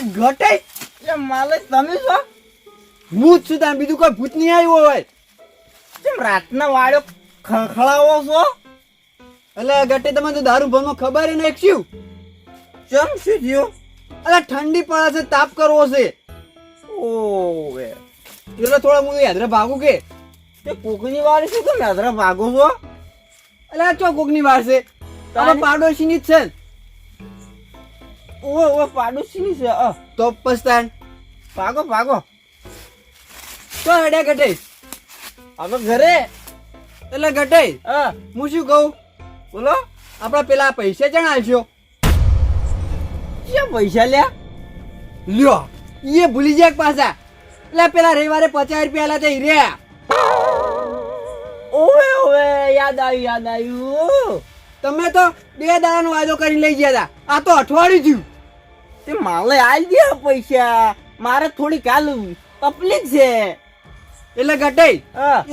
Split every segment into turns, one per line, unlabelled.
ઘટે?
એ માલે તમે છો?
હું જ છું તમે બીજું કોઈ ભૂત નહીં આવ્યું હોય.
કેમ રાતના વાળો ખખડાવો છો?
એટલે ઘટે તમે તો દારૂ ભરનો ખબર ને શું?
ચમ શું થયું?
અલા ઠંડી પડે છે તાપ કરવો છે.
ઓવે.
એટલે થોડા હું યાદરા ભાગું કે?
તે કોકની વાર છે કેમ યાદરા ભાગો છો?
અલા ચો કોકની વાર છે? તમે
તારી-
પાડોશીની જ છે ઓ
ઓવે પાડોશીની છે અ.
તો પસ્તાન
ભાગો ભાગો.
તો હડે ગટે
હવે ઘરે.
એટલે ગટે
હા
હું શું કહું?
બોલો.
આપડા પેલા પૈસા આલશો?
ક્યાં પૈસા લ્યા?
લ્યો. એ ભૂલી જાય પાછા. એટલે પેલા રવિવારે પચાસ રૂપિયા આલા તે રહ્યા
ઓવે ઓવે યાદ આવ્યું યાદ આવ્યું.
તમે તો બે દાડાનો વાયદો કરી લઈ ગયા હતા આ તો અઠવાડિયું થયું.
તે માલે આવી ગયા પૈસા. મારે થોડી કાલ તકલીફ છે.
એટલે
ગટાઈ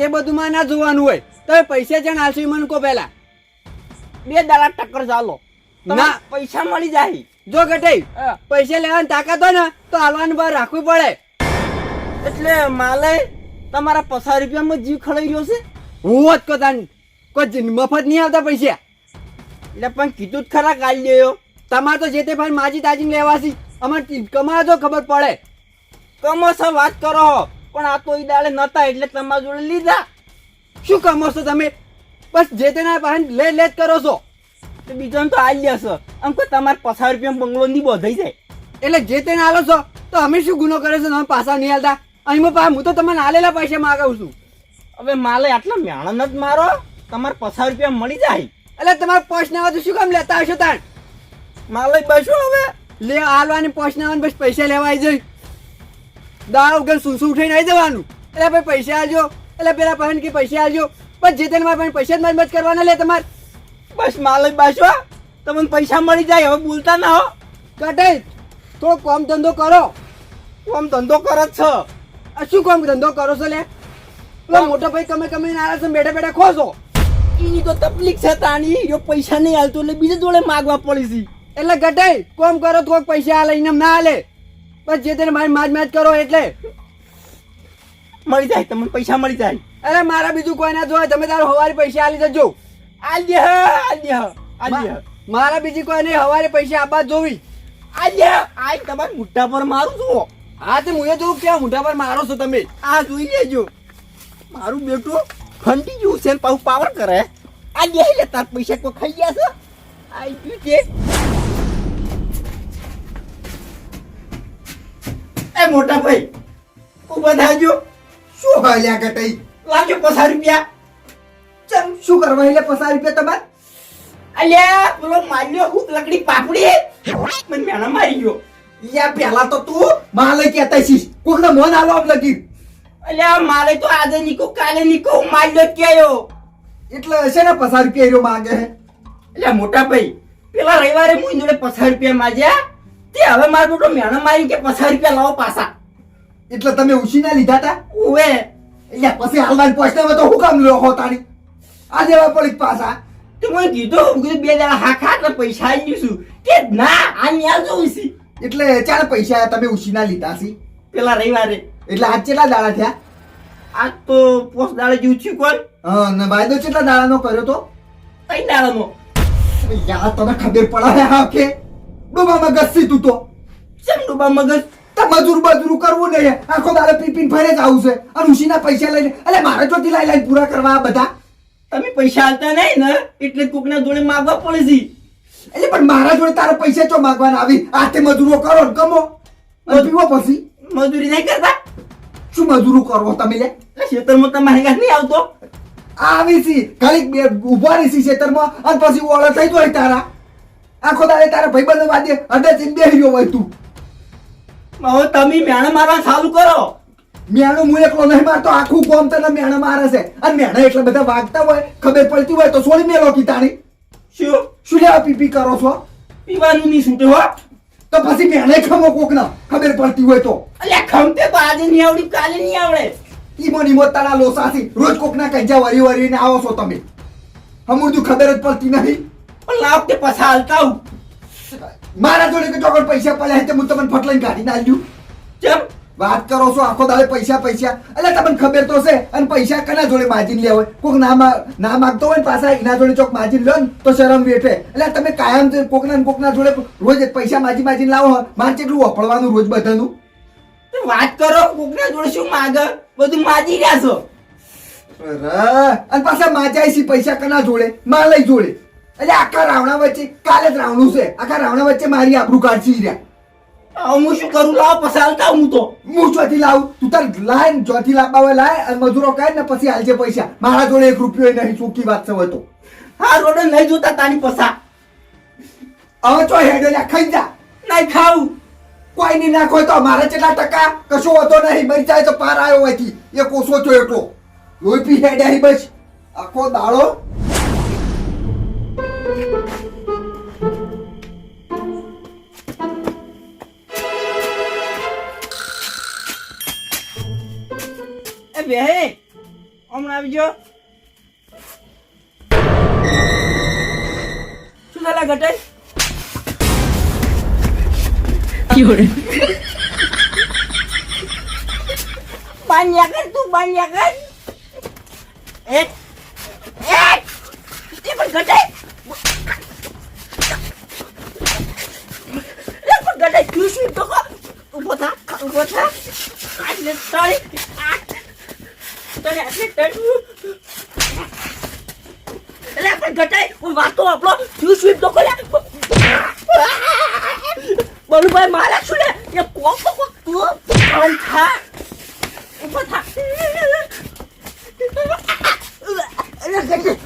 એ બધું માં ના જોવાનું હોય. તમે પૈસા છે આલશો મન કહો પેલા
બે દાડા ટક્કર ચાલો.
ના.
પૈસા મળી જાય.
જો
ગટાઈ.
પૈસા લેવાની તાકાત હોય ને તો હાલવાની બહાર રાખવી પડે.
એટલે માલે તમારા પચાસ રૂપિયામાં જીવ ખળાઈ રહ્યો છે?
હું જ કહો તાન કોઈ મફત નહીં આવતા પૈસા.
એટલે પણ કીધું જ ખરા કાઢી દેયો
તમારે તો જે તે ભાઈ માજી તાજી લેવાસી અમારે કમાવા તો ખબર પડે.
કમોસા વાત કરો પણ આ તો ઈ દાડે નતા એટલે તમારા જોડે લીધા.
શું કમો તમે? બસ જે તેના પાસે લે લે કરો છો.
તો બીજાને તો આવી લેશો. આમ કે તમારે પચાસ રૂપિયા બંગલો ની બોધાઈ જાય.
એટલે જે તેને આલો છો, તો અમે શું ગુનો કરે છે તમે પાછા નહીં હાલતા અહીં પા હું તો તમને આલેલા પૈસા માગાવું છું.
હવે માલે આટલા જ મારો? તમારે પચાસ રૂપિયા મળી જાય.
એટલે તમારે પોસ્ટ ના તો શું કામ લેતા હશો તાણ?
માલે બસો હવે.
લે હાલવાની પોસ્ટ ના ને પૈસા લેવા આવી જઈ દાળ વગર શું શું નહીં આવી જવાનું. એટલે ભાઈ પૈસા આવજો એટલે પેલા પહેન કે પૈસા આવજો પણ જે તેને મારે પાસે જ મત કરવાના લે તમારે.
બસ માલે બસો. તમને પૈસા મળી જાય હવે બોલતા ના હો.
કટે થોડો કોમ ધંધો કરો.
કોમ ધંધો કરો જ છો.
આ શું કોમ ધંધો કરો છો લે? મોટો ભાઈ કમે કમે નારા છે બેઠા બેઠા ખો છો.
એની તો તકલીફ છે તાની જો પૈસા નહીં હાલતો એટલે બીજે જોડે માગવા પડી છે.
એટલે ગટે કોમ કરો તો પૈસા આલે ઇનામ ના આલે. બસ જે તેને મારી માજ માજ કરો એટલે.
મળી જાય તમને પૈસા મળી જાય.
અરે મારા બીજું કોઈ ના જોવાય તમે તારો હવારે પૈસા આલી દેજો.
આલ દે આલ દે આલ દે
મા- મારા બીજી કોઈ નહીં હવારે પૈસા આપવા જોવી.
આલ આજ તમારા મુઠ્ઠા પર મારું છું
હા તે હું એ જોઉં કેવા મુઠ્ઠા પર મારો છો તમે.
આ જોઈ લેજો. મારું બેટું ખંડી જેવું છે પાછું પાવર કરે. આ દે લે, તાર પૈસા કોઈ ખાઈ ગયા છે? આઈ ગયું છે. એ મોટા ભાઈ ઊભા થાજો
શું હાલ્યા કટાઈ
લાગ્યો પચાસ રૂપિયા.
ચમ, શું કરવા એટલે પચાસ રૂપિયા તમારે?
અલ્યા, પેલો માલ્યો હું, લકડી પાપડી. મને મેણા મારી ગયો.
યા પેલા તો તું માલે કહેતા છીસ કોકને મોન આલો આમ લગી
અલ્યા મારે તો આજે નીકો કાલે નીકો માલ્યો જ
એટલે હશે ને રૂપિયા એરો માંગે
એટલે મોટા ભાઈ પેલા રવિવારે હું જોડે પચાસ રૂપિયા માજ્યા તે હવે મારો બેટો મેણા મારી કે પચાસ રૂપિયા લાવો પાછા.
એટલે તમે ઉછીના લીધા હતા
ઓવે
એટલે પછી હાલવાની પહોંચતા તો હું કામ લો હો તારી? આ દેવા પડી પાછા.
તે મને કીધું હું કીધું બે દાડા હા ખા પૈસા આવી જઈશું કે ના આ ન્યા છે
એટલે ચાર પૈસા તમે ઉછીના લીધા સી.
પેલા રવિવારે.
એટલે આજ કેટલા દાડા થયા?
આજ તો પોસ્ટ દાડા જેવું થયું કોણ?
હા ને વાયદો કેટલા દાડાનો કર્યો તો?
તઈ દાડાનો?
યાર તને ખબર પડાવે હા કે ડૂબા મગજ સી તું તો.
ચમ ડૂબા મગજ?
તો મજૂર મજૂર કરવું નહીં. આખો દાડે પીપીન ફરે જ આવું છે. અને ઉશીના પૈસા લઈને. એટલે મારે તો લાઈ લાઈને પૂરા કરવા આ બધા.
તમે પૈસા આલતા નહીં ને? એટલે કોકના જોડે માગવા પડે છે.
એટલે પણ મારા જોડે તારા પૈસા ચો માગવાના? આવી આતે મજૂરો કરો ને કમો પીવો પછી.
મજૂરી નહીં કરતા?
શું મજૂરો કરવો તમે લે
ખેતરમાં તમારે ઘર નહીં આવતો.
આવી સી ખાલી બે ઊભા રહી ખેતરમાં અને પછી ઓળો થઈ તો તારા. આખો તારે તારા ભાઈબંધ વાદે અડે ચીન બેહી ગયો હોય તું.
હવે તમે મેણા મારવા ચાલુ કરો.
મેણો હું એકલો નહીં મારતો આખું કોમ તને મેણા મારે છે. અને મેણા એટલા બધા વાગતા હોય ખબર પડતી હોય તો છોડી મેલો કી તાણી
શું?
શું લેવા પીપી કરો છો?
પીવાનું નહીં છૂટે હો.
તો પછી મેણે ખમો કોક ના ખબર પડતી હોય તો.
અલ્યા ખમતે તો આજે નહીં આવડી કાલે નહીં આવડે
ઈમો નીમો તારા લોસાથી રોજ કોક ના કઈ વરી વરીને આવો છો તમે. હમુરદું ખબર જ પડતી નહીં
પણ લાવ તે પછા હાલતા આવું.
મારા જોડે કે ચોકડ પૈસા પડ્યા હે તે હું તમને ફટલાઈને ના આલ્યું
ચમ.
વાત કરો છો આખો દાડે પૈસા પૈસા. એટલે તમને ખબર તો છે અને પૈસા કના જોડે માજીન લે હોય? કોક ના ના માગતો હોય ને પાછા એના જોડે ચોક માજીન લો ને તો શરમ વેઠે. એટલે તમે કાયમ કોકના કોકના જોડે રોજ પૈસા માજી માજીને લાવો મારે કેટલું વપડવાનું રોજ બધાનું?
વાત કરો કોકના જોડે શું માગ? બધું માજી રહ્યા છો.
અને પાછા માજાય છે પૈસા કના જોડે? માં લઈ જોડે. એટલે આખા રાવણા વચ્ચે કાલે જ રાવણું છે. આખા રાવણા વચ્ચે મારી આબરૂ કાઢશી રહ્યા.
હું શું કરું? લાવ પસાલતા હું તો.
હું ચોથી લાવું. તું તાર લાય ને ચોથી લાવવા હોય લાય અને મજૂરો કહે ને, પછી હાલજે પૈસા. મારા જોડે એક રૂપિયો નહીં, ચોખ્ખી વાત હવે તો.
હા, રોડે નહીં જોતા તારી પસા.
હવે ચો હેડે લ્યા, ખાઈ જા.
નહીં ખાવું
કોઈ નહીં નાખો તો મારે કેટલા ટકા? કશો હોતો નહીં. મરી જાય તો પાર આવ્યો હોયથી એ કોસો છો એટલો. લોહી પી હેડે બસ. આખો દાડો.
એ બે હમણાં આવજો. શું થયેલા ઘટાઈ બાન્યા કર તું બાન્યા કર. એ એ એ પણ ઘટાઈ ઘટાઈ તું શું? તો ઊભો થા ઊભો થા. તને આટલે એટલે પણ ઘટાઈ હું વાતો આપણો શું સ્વીપ તો કર્યા બલુભાઈ મારા શું લે? એ કોક કોક તું આમ થા. ઊભો થા. અરે ઘટાઈ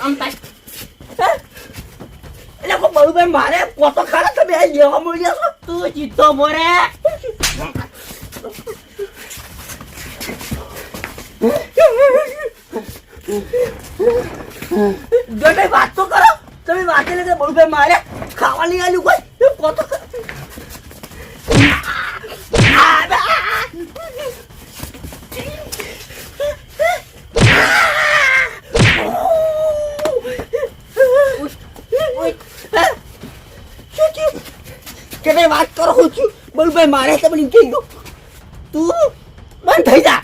આમ થાય કોઈ બળુભાઈ મારે પોતો ખારા તમે આ લેવા મળ્યા છો? તું જીતો મોરે. જોડે વાત તો કરો, તમે વાત કે બળુભાઈ મારે ખાવાની આલ્યું કોઈ? પોતો ખા- શું થયું કે ભાઈ વાત કરો હું બળુભાઈ મારે તો કહી કે તું બંધ થઈ જા.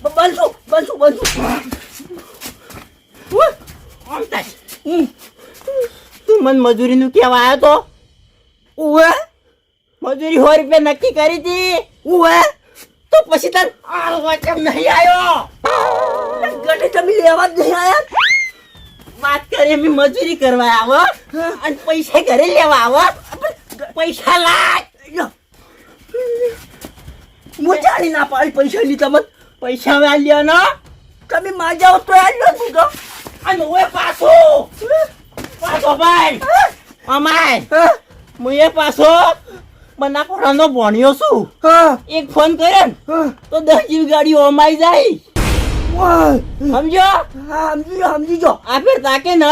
બંધ બંધ બંધ. તું મને મજૂરીનું કહેવા આવ્યો તો? ઉવે મજૂરી સો રૂપિયા નક્કી કરી હતી ઉવે તો પછી તને આ કેમ નહીં આવ્યો ગટે તમે લેવા જ નહીં આયા વાત કરી અમે મજૂરી કરવા આવો. અને પૈસા ઘરે લેવા આવો. પૈસા લાય. હું જાણી ના પાડી પૈસા લીધા મત પૈસા હવે આલ્યા ના તમે માં જાઓ તો આલ્યો તું તો અને ઓય પાછો. પાછો ભાઈ. અમાય. હું એ પાછો બનાકોડાનો ભણ્યો છું. એક ફોન કર્યો ને તો દસ જીવ ગાડી ઓમાઈ જાય. સમજો
હા સમજી સમજી જો.
આ ફેર તાકે ન?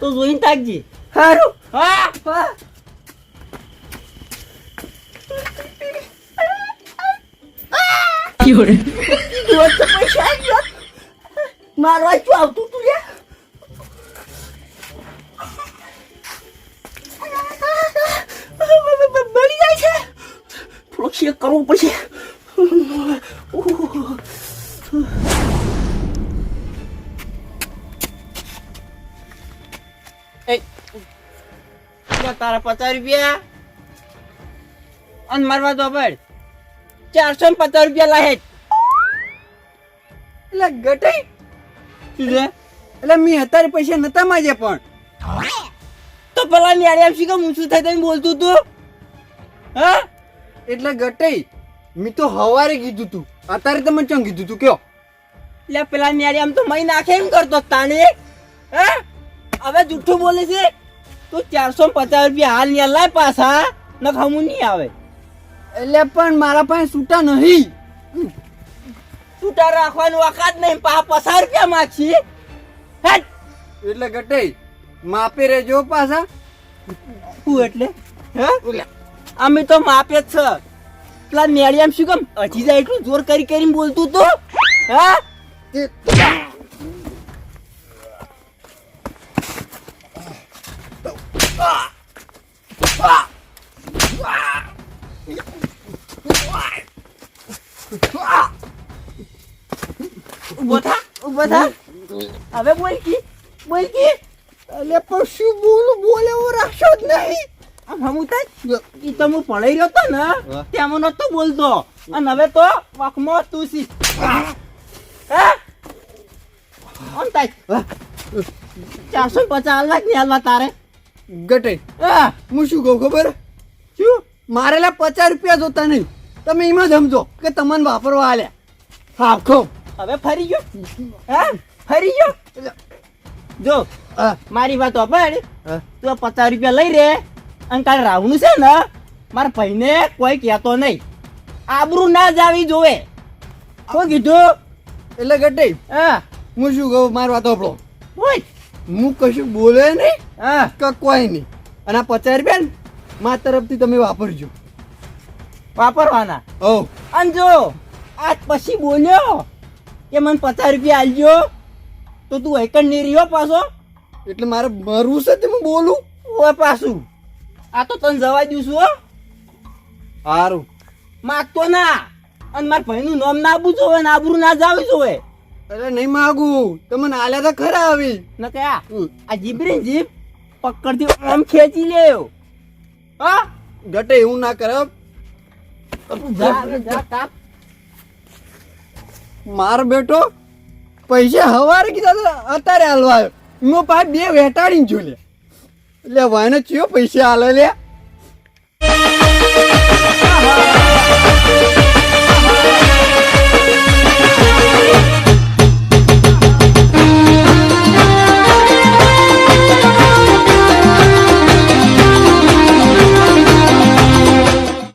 તો જોઈને તાકજી
સારું
હા.
હા.
મારવા શું આવતું તું લે બળી જાય છે. થોડો ચેક કરવો પડશે. તારા પચાસ રૂપિયા. અને મારવા દો ભાઈ ચારસો ને પચાસ રૂપિયા લાહે
એટલે ગટાઈ એટલે મેં અત્યારે પૈસા નતા માજે પણ.
તો પેલા ને એમ શી કે ઊંચું થાય થઈને બોલતું તું? હા?
એટલે ગટાઈ મેં તો હવારે કીધું તું. અત્યારે તમે ચમ કીધું તું કયો?
એટલે પેલા ન્યારી આમ તો મહી નાખે એમ કરતો તાને હે? હવે જુઠ્ઠું બોલે છે? તું ચારસો પચાસ રૂપિયા હાલ ન્યા લાય પાછા ન ખમું નહીં આવે.
એટલે પણ મારા પાસે છૂટા નહીં.
છૂટા રાખવાનું વખત નહીં પા પચાસ રૂપિયા માગશી.
એટલે ગટે માપે રેજો પાછા.
શું એટલે? હે? અમે તો માપે જ છે. પેલા આમ શું કેમ હજી જાય એટલું જોર કરી કરીને બોલતું તું? હા? ઊભો થા ઊભો થા. હવે બોલ કી બોલ કી.
એટલે પણ શું બોલું? બોલે એવો રાખશો જ નહીં.
આમ હમું થાય? ઈ તો હું પડાઈ રહ્યો તો ને
હા.
તેમાં નતો બોલતો. અને હવે તો વાકમાં તું સી હે? આમ થાય?
હા,
ચારસો પચાસ હાલવા કે નહીં હાલવા તારે?
ગટે.
હા.
હું શું કહું ખબર?
શું?
મારેલા પચાસ રૂપિયા જોતા નહીં. તમે એમાં સમજો કે તમને વાપરવા આલ્યા હા ખો
હવે ફરી ગયો? હે? ફરી ગયો? જો મારી વાત
હા.
તું પચાસ રૂપિયા લઈ રે. અને કાલે રાવણું છે ને મારા ભાઈને કોઈ કહેતો નહીં. આબરૂ ના જ આવી જોવે. શું કીધું?
એટલે ગટે
હા.
હું શું કહું? મારી વાત આપણો
બોલ.
હું કશું બોલે નહીં
હા.
કે કોઈ નહીં. અને આ પચાસ રૂપિયા ને મારા તરફથી તમે વાપરજો.
વાપરવાના.
ઓ.
અને જો આજ પછી બોલ્યો કે મને પચાસ રૂપિયા આલજો તો તું એકણ નહીં રહ્યો પાછો.
એટલે મારે મરવું છે તે હું બોલું?
ઓ પાછું. આ તો તને જવા દઉં છું હો.
સારું
માગતો ના. અને મારા ભાઈનું નામ ના આપવું જોવે ને આબરું ના જાવી જોવે
અરે નહીં માગું. તમને આલ્યા તો ખરા આવી.
ન કયા આ આ જીભ રે ને જીભ પકડથી આમ ખેંચી લેવ હા.
ગટે એવું ના કરે માર બેટો, પૈસા હવારે કીધા અત્યારે હાલવા આવ્યો. હું પાછ બે વેટાડીને છું લે. એટલે વાયને ચિયો પૈસા હાલે લે.